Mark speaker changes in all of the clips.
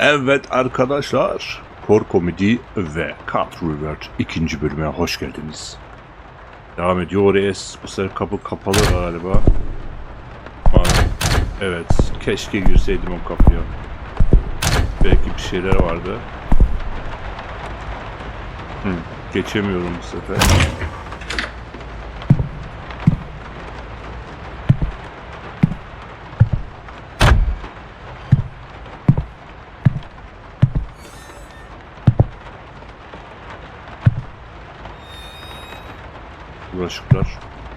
Speaker 1: Evet arkadaşlar, Core Comedy ve Cut Revert ikinci bölüme hoş geldiniz. Devam ediyoruz. Bu sefer kapı kapalı galiba. Evet, keşke girseydim o kapıya. Belki bir şeyler vardı. Hı, geçemiyorum bu sefer. Bulaşıklar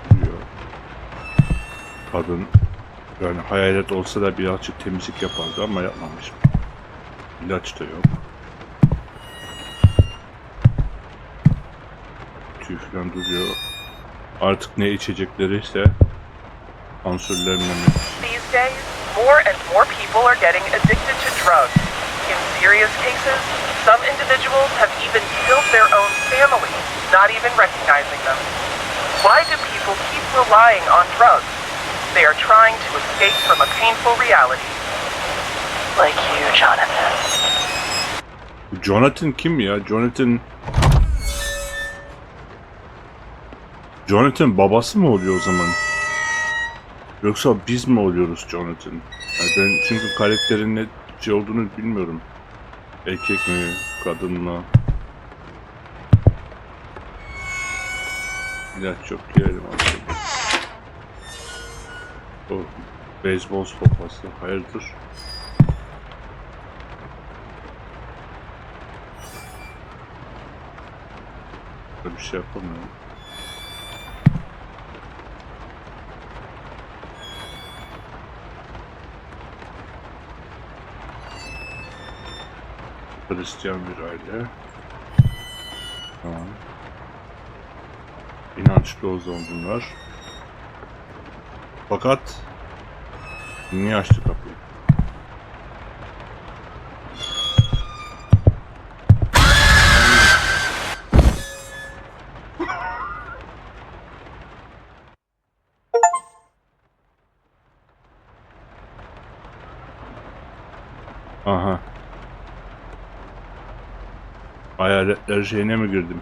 Speaker 1: duruyor. Kadın yani hayalet olsa da birazcık temizlik yapardı ama yapmamış. İlaç da yok. Tüy falan duruyor. Artık ne içecekleri ise ansürlerine mi?
Speaker 2: These days, more and more people are getting addicted to drugs. In serious cases, some individuals have even killed their own families, not even recognizing them. Why do people keep relying on drugs? They are trying to escape from a painful reality. Like you, Jonathan.
Speaker 1: Jonathan kim ya? Jonathan... Jonathan babası mı oluyor o zaman? Yoksa biz mi oluyoruz Jonathan? Yani ben çünkü karakterin ne şey olduğunu bilmiyorum. Erkek mi, kadın mı? İlaç çok girelim aslında. O beyzbol sopası hayırdır? Böyle bir şey yapamıyorum. Hristiyan bir aile. Tamam. İnançlı o zaman bunlar. Fakat niye açtı kapıyı? Aha. Hayaletler şeyine mi girdim?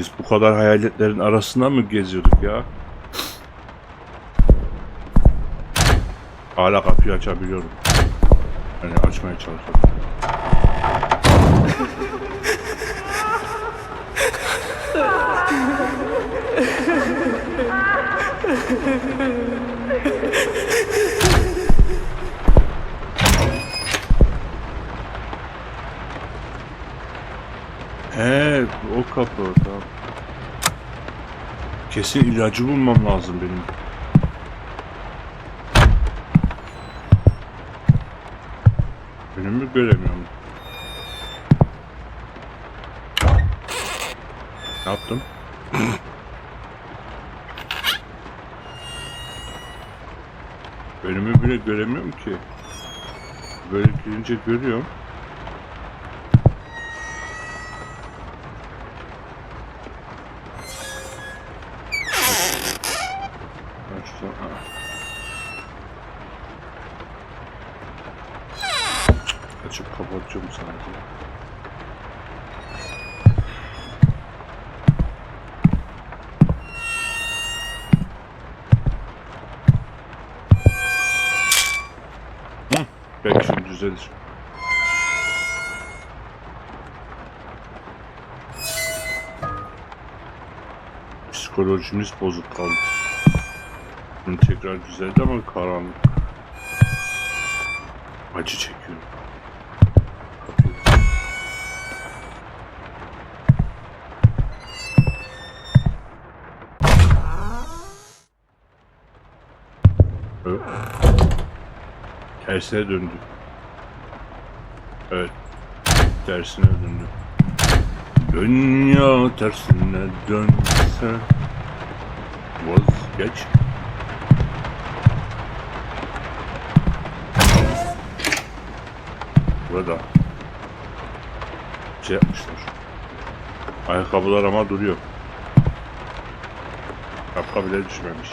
Speaker 1: Biz bu kadar hayaletlerin arasında mı geziyorduk ya? Hala kapıyı açabiliyorum. Yani açmaya çalışıyorum. He, o kapı. Tamam. Kesin ilacı bulmam lazım benim. Önümü göremiyorum. Ne yaptım? Önümü bile göremiyorum ki. Böyle girince görüyorum. Psikolojimiz bozuk kaldı. Şimdi tekrar düzeldi ama karanlık. Acı çekiyorum. Ö. Tersine döndü. Evet. Tersine döndü. Dünya tersine dönse Vazgeç. Burada şey yapmışlar. Ayakkabılar ama duruyor. Şapka bile düşmemiş.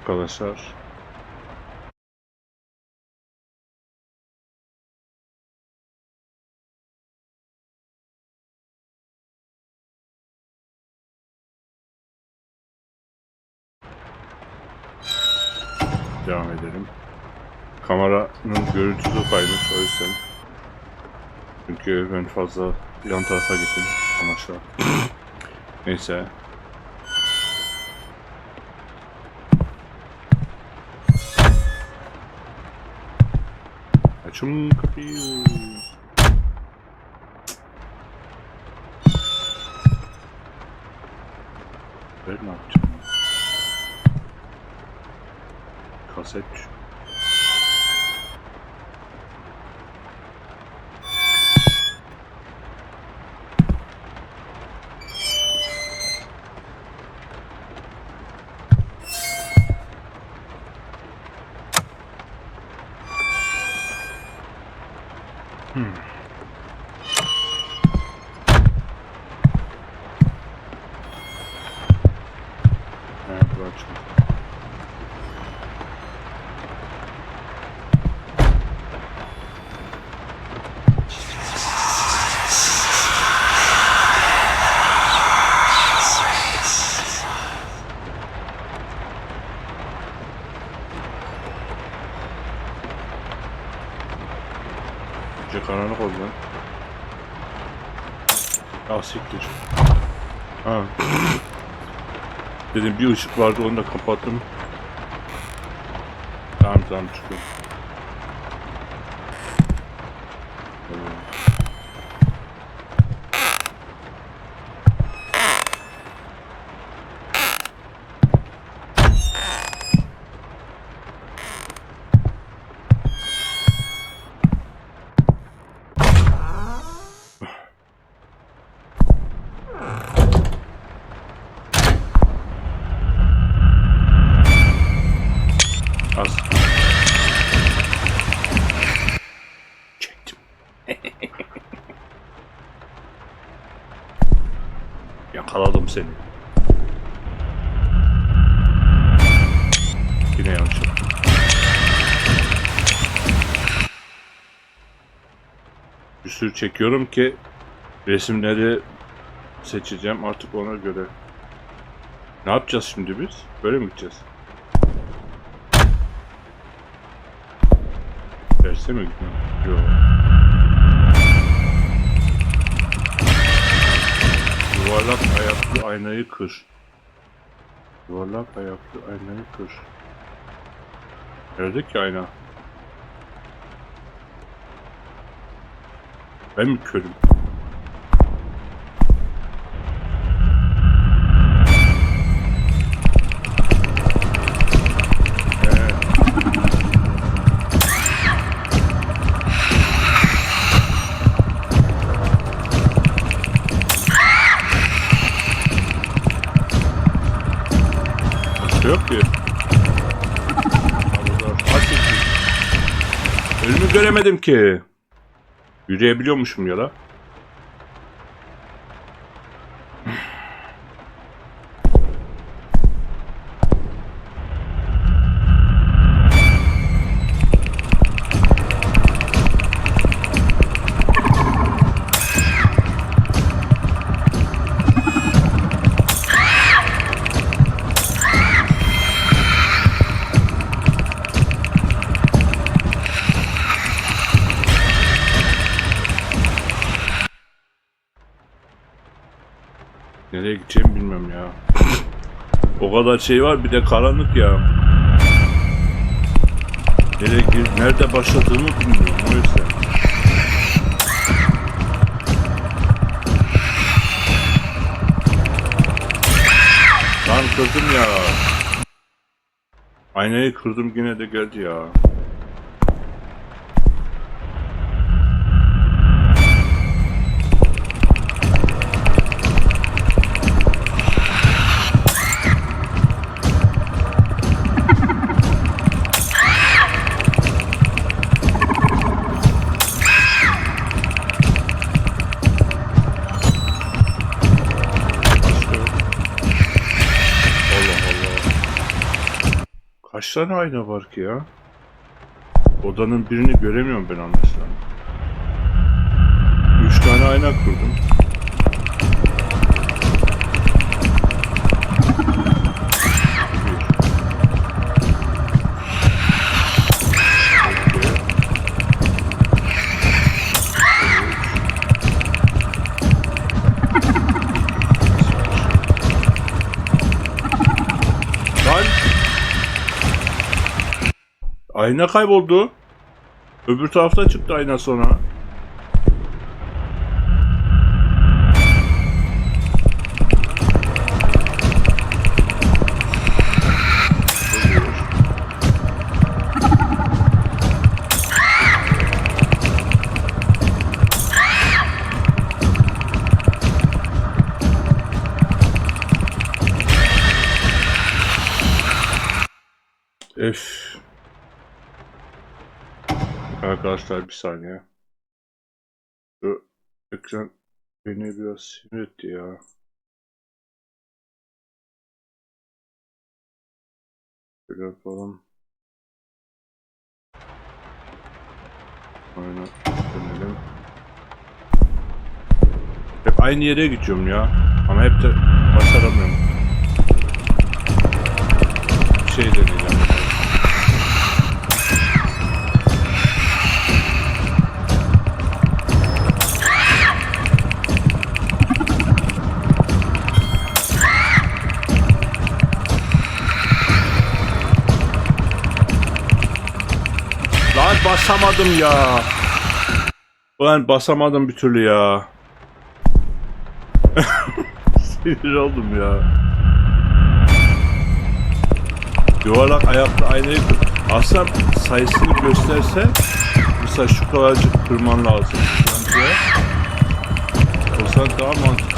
Speaker 1: Arkadaşlar. Devam edelim. Kameranın görüntüsü kaymış o yüzden. Çünkü ben fazla yan tarafa gittim amaçla. Neyse. Açın kapıyı. Ben ne yapacağım? Kaset. Siktir. Ha. Dedim bir ışık vardı onu da kapattım. Tamam tamam çıkıyorum. Tamam. Az. Çektim. Yakaladım seni. Yine yanlış yaptım. Bir sürü çekiyorum ki resimleri seçeceğim artık ona göre. Ne yapacağız şimdi biz? Böyle mi gideceğiz? Derse mi gitmem? Yok. Yuvarlak ayaklı aynayı kır. Yuvarlak ayaklı aynayı kır. Nerede ki ayna? Ben mi körüm? Önümü göremedim ki. Yürüyebiliyormuşum ya da. Nereye gideceğimi bilmiyorum ya. o kadar şey var bir de karanlık ya. Nereye gir, nerede başladığımı bilmiyorum o yüzden. Lan kırdım ya. Aynayı kırdım yine de geldi ya. Kaç tane ayna var ki ya? Odanın birini göremiyorum ben anlaşılan. Üç tane ayna kurdum. Ayna kayboldu. Öbür tarafta çıktı ayna sonra. Öf. Arkadaşlar bir saniye. Şu ekran beni biraz sinir etti ya. Şöyle yapalım. Aynen. Dönelim. Hep aynı yere gidiyorum ya. Ama hep de başaramıyorum. Şey deneyeceğim. Basamadım ya. Ulan basamadım bir türlü ya. Sinir oldum ya. Yuvarlak ayaklı aynayı kır. Aslında sayısını gösterse mesela şu kadarcık kırman lazım. O zaman daha mantıklı.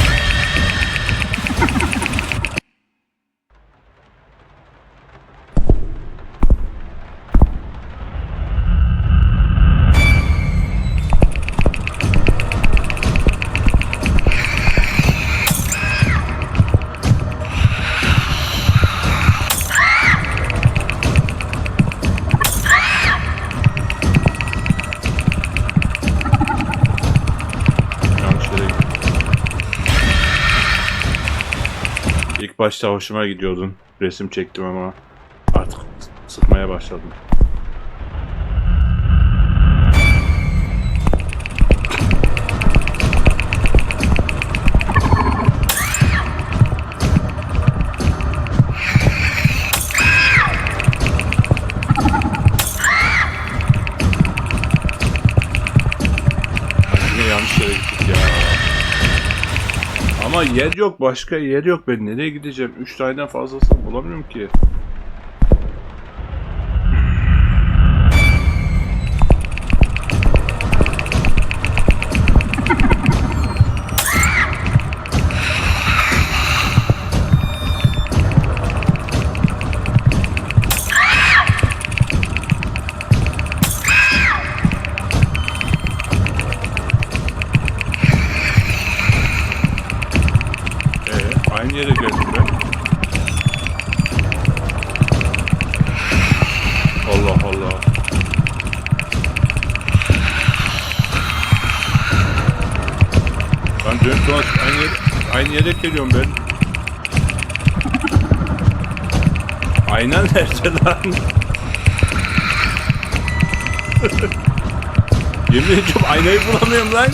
Speaker 1: Başta hoşuma gidiyordun. Resim çektim ama artık sıkmaya başladım. Yer yok başka yer yok ben nereye gideceğim? 3 taneden fazlasını bulamıyorum ki. Aynı yere geliyorum ben. Ayna nerede lan? Yemin ediyorum aynayı bulamıyorum lan.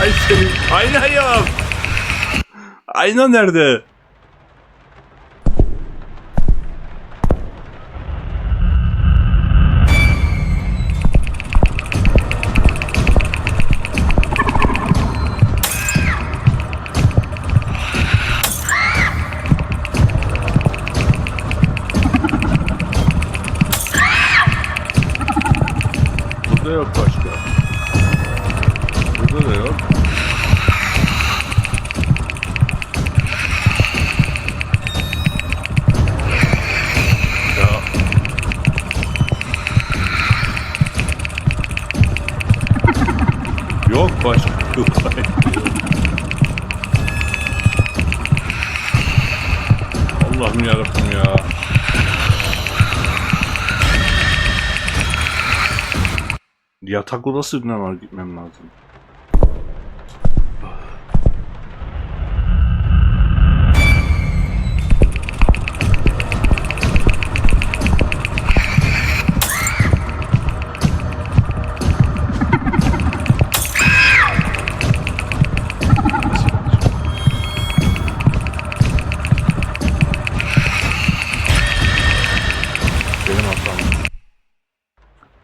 Speaker 1: Ay senin ayna yok. Ayna nerede? Yatak odasına var gitmem lazım.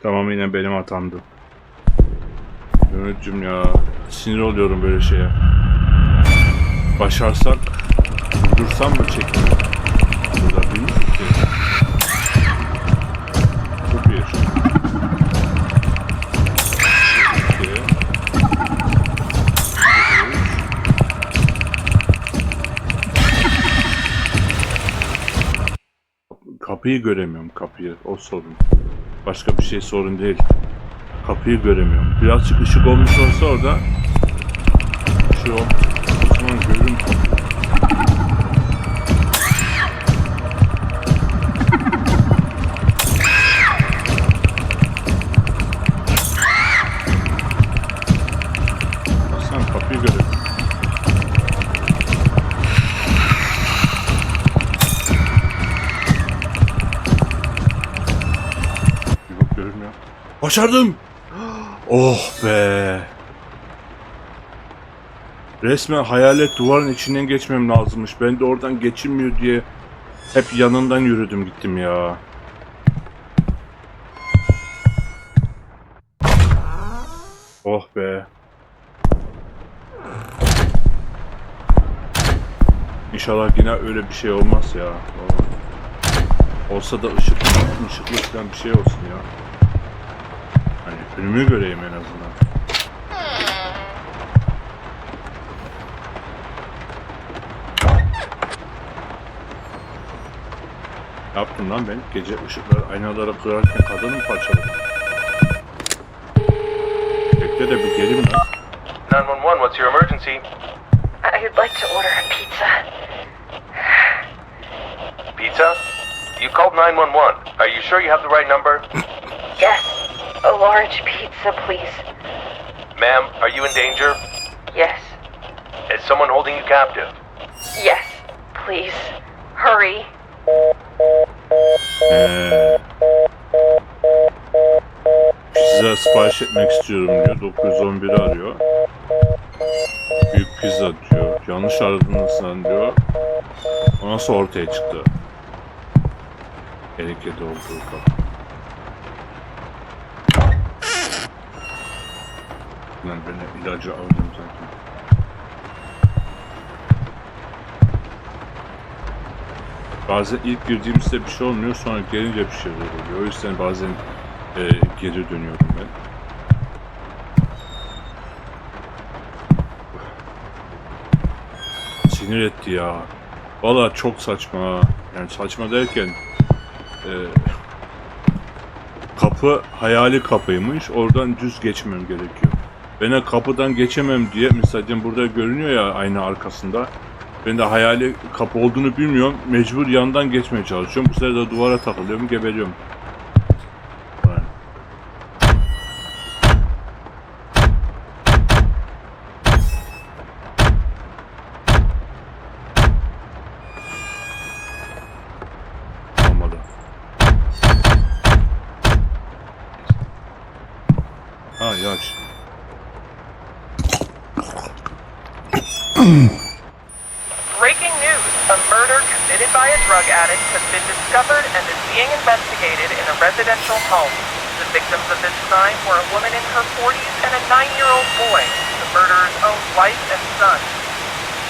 Speaker 1: Tamam yine benim hatamdı. Mehmetciğim ya sinir oluyorum böyle şeye. Başarsak dursam mı çekimi? Burada bilmiyorum ki. Bu. Kapıyı göremiyorum kapıyı. O sorun. Başka bir şey sorun değil. Kapıyı göremiyorum. Birazcık ışık olmuş olsa orada şu zaman görürüm. Başardım! Oh be! Resmen hayalet duvarın içinden geçmem lazımmış. Ben de oradan geçilmiyor diye hep yanından yürüdüm gittim ya. Oh be. İnşallah yine öyle bir şey olmaz ya. Olsa da ışıklı, ışıklı falan bir şey olsun ya. Hani önümü göreyim en azından. Yaptım lan ben? Gece ışıklar aynaları kırarken kadını mı parçaladım? Bekle de bir gelim lan.
Speaker 3: 911, what's your emergency?
Speaker 4: I'd like to order a pizza.
Speaker 3: Pizza? You called 911. Are you sure you have the right number?
Speaker 4: Yes, a large pizza, please.
Speaker 3: Ma'am, are you in danger?
Speaker 4: Yes,
Speaker 3: Is someone holding you captive?
Speaker 4: yes, please. Hurry.
Speaker 1: Ee, pizza sipariş etmek istiyorum diyor. 911 arıyor. Büyük pizza diyor. Yanlış aradınız lan diyor. Ondan sonra ortaya çıktı. Olduğu kapı. Lan ben ilacı aldım zaten. Bazen ilk girdiğimizde bir şey olmuyor sonra gelince bir şeyler oluyor. O yüzden bazen e, geri dönüyorum ben. Sinir etti ya. Valla çok saçma. Yani saçma derken e, kapı hayali kapıymış. Oradan düz geçmem gerekiyor. De kapıdan geçemem diye mesela burada görünüyor ya ayna arkasında. Ben de hayali kapı olduğunu bilmiyorum. Mecbur yandan geçmeye çalışıyorum. Bu sefer de duvara takılıyorum, geberiyorum.
Speaker 2: Home. The victims of this crime were a woman in her 40s and a nine-year-old boy, the murderer's own wife and son.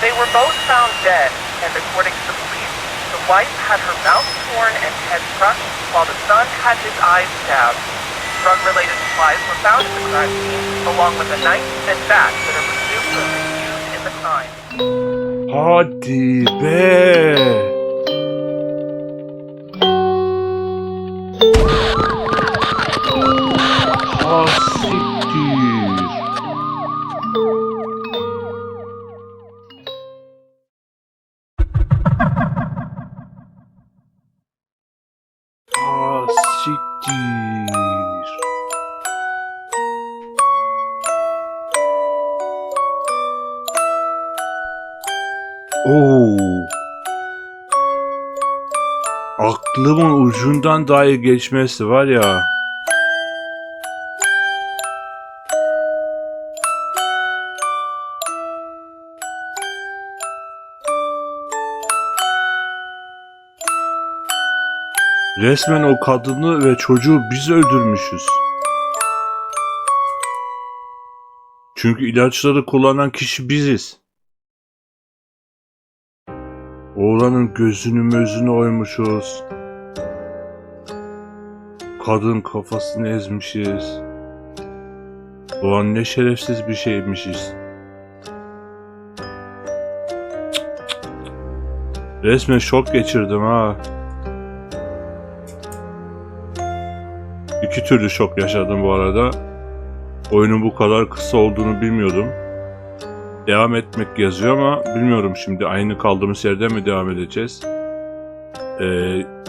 Speaker 2: They were both found dead, and according to the police, the wife had her mouth torn and head crushed, while the son had his eyes stabbed. Drug-related supplies were found at the crime scene, along with a knife and bat that are presumed to have been used in the crime.
Speaker 1: Hadi be. Aklımın ucundan dahi geçmesi var ya. Resmen o kadını ve çocuğu biz öldürmüşüz. Çünkü ilaçları kullanan kişi biziz. Oğlanın gözünü mözünü oymuşuz. Kadın kafasını ezmişiz. Ulan ne şerefsiz bir şeymişiz. Resmen şok geçirdim ha. İki türlü şok yaşadım bu arada. Oyunun bu kadar kısa olduğunu bilmiyordum. Devam etmek yazıyor ama bilmiyorum şimdi aynı kaldığımız yerden mi devam edeceğiz? Ee,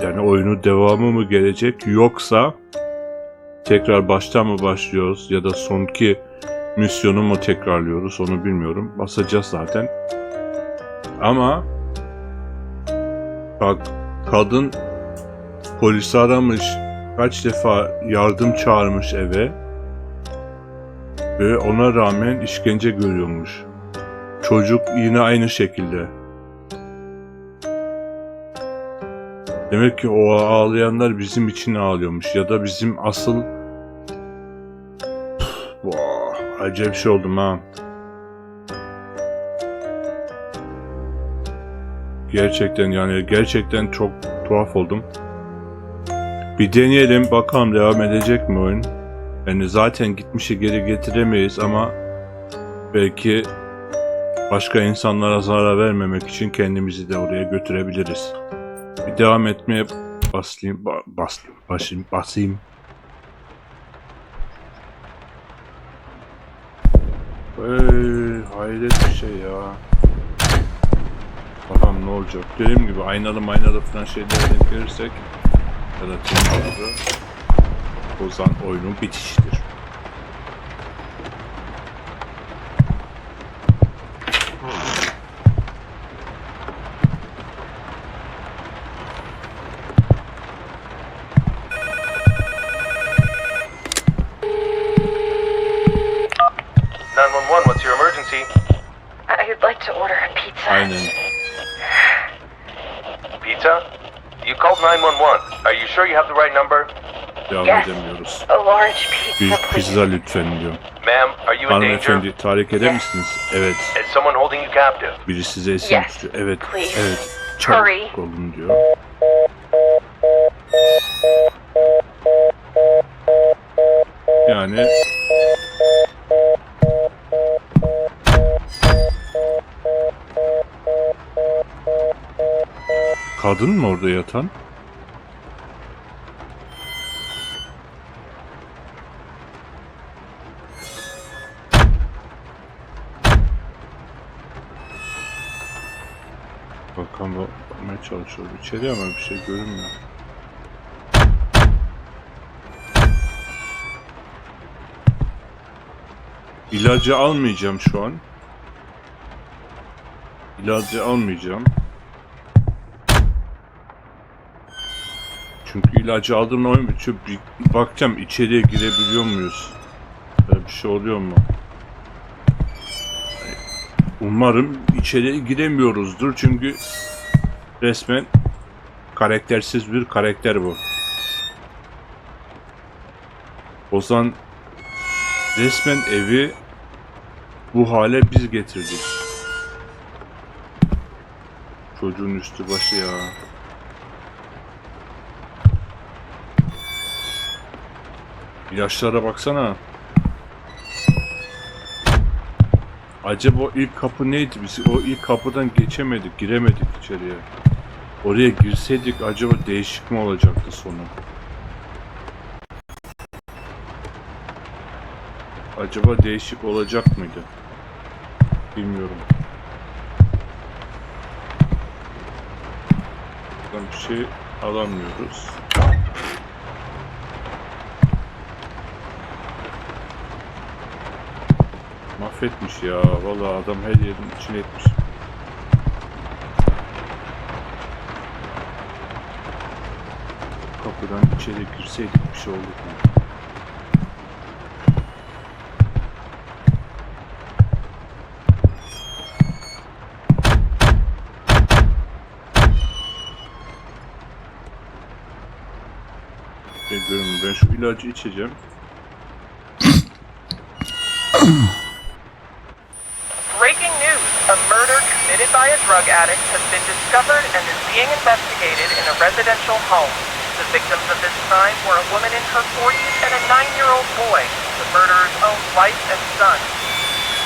Speaker 1: yani oyunun devamı mı gelecek yoksa tekrar baştan mı başlıyoruz ya da sonki misyonu mu tekrarlıyoruz onu bilmiyorum. Basacağız zaten. Ama bak kadın polisi aramış kaç defa yardım çağırmış eve ve ona rağmen işkence görüyormuş. Çocuk yine aynı şekilde. Demek ki o ağlayanlar bizim için ağlıyormuş ya da bizim asıl Vah, acayip şey oldum ha. Gerçekten yani gerçekten çok tuhaf oldum. Bir deneyelim bakalım devam edecek mi oyun. Yani zaten gitmişi geri getiremeyiz ama belki başka insanlara zarar vermemek için kendimizi de oraya götürebiliriz. Bir devam etmeye basayım, ba- basayım, basayım, basayım. Ey, hayret bir şey ya. Bakalım ne olacak. Dediğim gibi aynalı maynalı falan şeylere denk gelirsek ya da o zaman oyunun bitişidir.
Speaker 3: Nine one one. What's your emergency?
Speaker 4: I'd like to order a pizza.
Speaker 1: Aynen.
Speaker 3: Pizza? You called 911. Are you sure you have the right number?
Speaker 1: Devam
Speaker 4: Yes.
Speaker 1: edemiyoruz.
Speaker 4: A large pizza,
Speaker 1: lütfen diyor.
Speaker 3: Ma'am, are you in danger?
Speaker 1: Hanımefendi tahrik eder misiniz? Evet.
Speaker 3: Is someone holding you captive?
Speaker 1: Biri size esir
Speaker 4: Yes,
Speaker 1: tutuyor. Evet.
Speaker 4: please.
Speaker 1: Evet. Çabuk olun diyor. Yani Kadın mı orada yatan? Çalışıyoruz. İçeri ama bir şey görünmüyor. İlacı almayacağım şu an. İlacı almayacağım. Çünkü ilacı aldığımda oyun bitiyor. Bir bakacağım içeriye girebiliyor muyuz? Böyle bir şey oluyor mu? Umarım içeriye giremiyoruzdur çünkü resmen karaktersiz bir karakter bu. Ozan resmen evi bu hale biz getirdik. Çocuğun üstü başı ya. İlaçlara baksana. Acaba ilk kapı neydi? Biz o ilk kapıdan geçemedik, giremedik içeriye. Oraya girseydik acaba değişik mi olacaktı sonu? Acaba değişik olacak mıydı? Bilmiyorum. Buradan bir şey alamıyoruz. Mahvetmiş ya. Vallahi adam her yerin içine etmiş. Kapıdan içeri girseydik bir şey oldu? Bekliyorum ben şu ilacı içeceğim.
Speaker 2: Breaking news! A murder committed by a drug addict has been discovered and is being investigated in a residential home. The victims of this crime were a woman in her 40s and a nine-year-old boy, the murderer's own wife and son.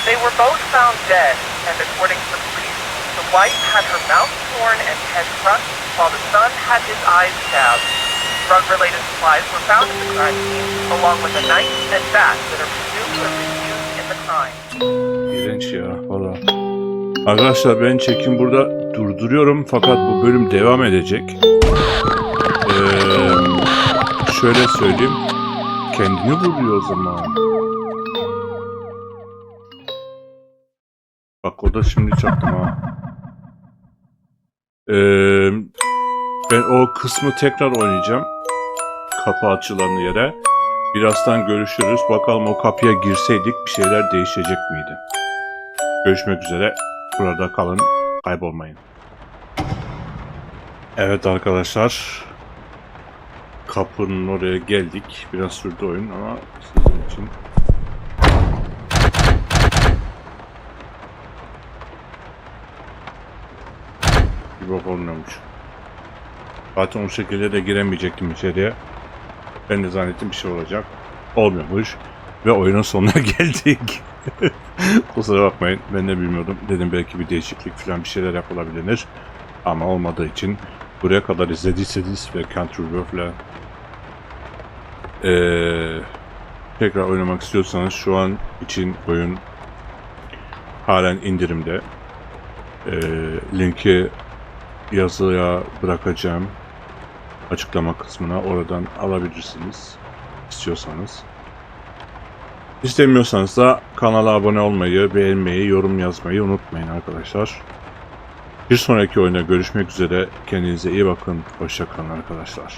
Speaker 2: They were both found dead, and according to the police, the wife had her mouth torn and head crushed, while the son had his eyes stabbed. Drug-related supplies were found at the crime scene, along with a knife and bat that are presumed to have been used in the crime.
Speaker 1: Arkadaşlar ben çekim burada durduruyorum fakat bu bölüm devam edecek. Ee, şöyle söyleyeyim. Kendini vuruyor o zaman. Bak o da şimdi çaktım ha. Ee, ben o kısmı tekrar oynayacağım. Kapı açılan yere. Birazdan görüşürüz. Bakalım o kapıya girseydik bir şeyler değişecek miydi? Görüşmek üzere. Burada kalın. Kaybolmayın. Evet arkadaşlar. Kapının oraya geldik. Biraz sürdü oyun ama sizin için bir bak olmuyormuş. Zaten o şekilde de giremeyecektim içeriye. Ben de zannettim bir şey olacak. Olmuyormuş. Ve oyunun sonuna geldik. Kusura bakmayın. Ben de bilmiyordum. Dedim belki bir değişiklik falan bir şeyler yapılabilir. Ama olmadığı için buraya kadar izlediyseniz ve Country Wolf'la eee tekrar oynamak istiyorsanız şu an için oyun halen indirimde. Eee linki yazıya bırakacağım açıklama kısmına oradan alabilirsiniz istiyorsanız. İstemiyorsanız da kanala abone olmayı, beğenmeyi, yorum yazmayı unutmayın arkadaşlar. Bir sonraki oyuna görüşmek üzere. Kendinize iyi bakın. Hoşçakalın arkadaşlar.